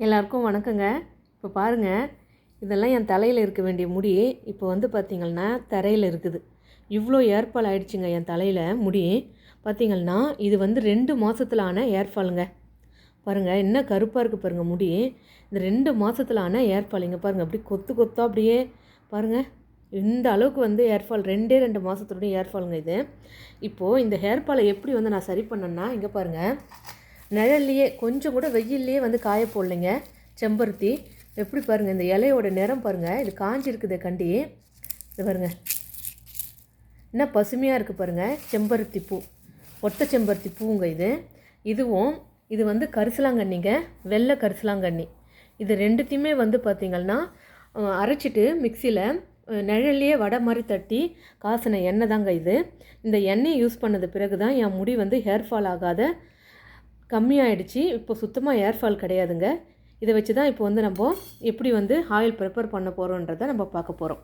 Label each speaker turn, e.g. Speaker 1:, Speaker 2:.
Speaker 1: எல்லாருக்கும் வணக்கங்க. இப்போ பாருங்கள் இதெல்லாம் என் தலையில் இருக்க வேண்டிய முடி. இப்போ வந்து பார்த்திங்கன்னா தரையில் இருக்குது. இவ்வளோ ஏர்ஃபால் ஆகிடுச்சிங்க என் தலையில் முடி. பார்த்திங்கன்னா இது வந்து ரெண்டு மாதத்துல ஆன ஏர்ஃபாலுங்க பாருங்கள் என்ன கருப்பாக இருக்குது பாருங்கள் முடி. இந்த ரெண்டு மாதத்துல ஆன ஏர்ஃபால் இங்கே பாருங்கள் அப்படி கொத்து கொத்தா அப்படியே பாருங்கள் இந்த அளவுக்கு வந்து ஏர்ஃபால் ரெண்டே ரெண்டு மாதத்துடைய ஏர்ஃபாலுங்க இது. இப்போது இந்த ஹேர்ஃபாலை எப்படி வந்து நான் சரி பண்ணேன்னா இங்கே பாருங்கள் நிழல்லையே கொஞ்சம் கூட வெயில்லையே வந்து காய போடலைங்க. செம்பருத்தி எப்படி பாருங்கள் இந்த இலையோட நிறம் பாருங்கள் இது காஞ்சிருக்குது கண்டி. இது பாருங்க. என்ன பசுமையாக இருக்குது பாருங்கள் செம்பருத்தி பூ. ஒட்ட செம்பருத்தி பூங்க இது. இதுவும் இது வந்து கரிசலாங்கண்ணிங்க வெள்ளை கரிசலாங்கண்ணி. இது ரெண்டுத்தையுமே வந்து பார்த்திங்கன்னா அரைச்சிட்டு மிக்சியில் நிழல்லையே வடை மாதிரி தட்டி காசின எண்ணெய் தாங்க இது. இந்த எண்ணெயை யூஸ் பண்ணது பிறகு தான் என் முடி வந்து ஹேர் ஃபால் ஆகாத கம்மியாயிடுச்சு. இப்போ சுத்தமாக ஏர் ஃபால் கிடையாதுங்க. இதை வச்சு தான் இப்போ வந்து நம்ம எப்படி வந்து ஆயில் ப்ரிப்பேர் பண்ண போகிறோன்றதை நம்ம பார்க்க போகிறோம்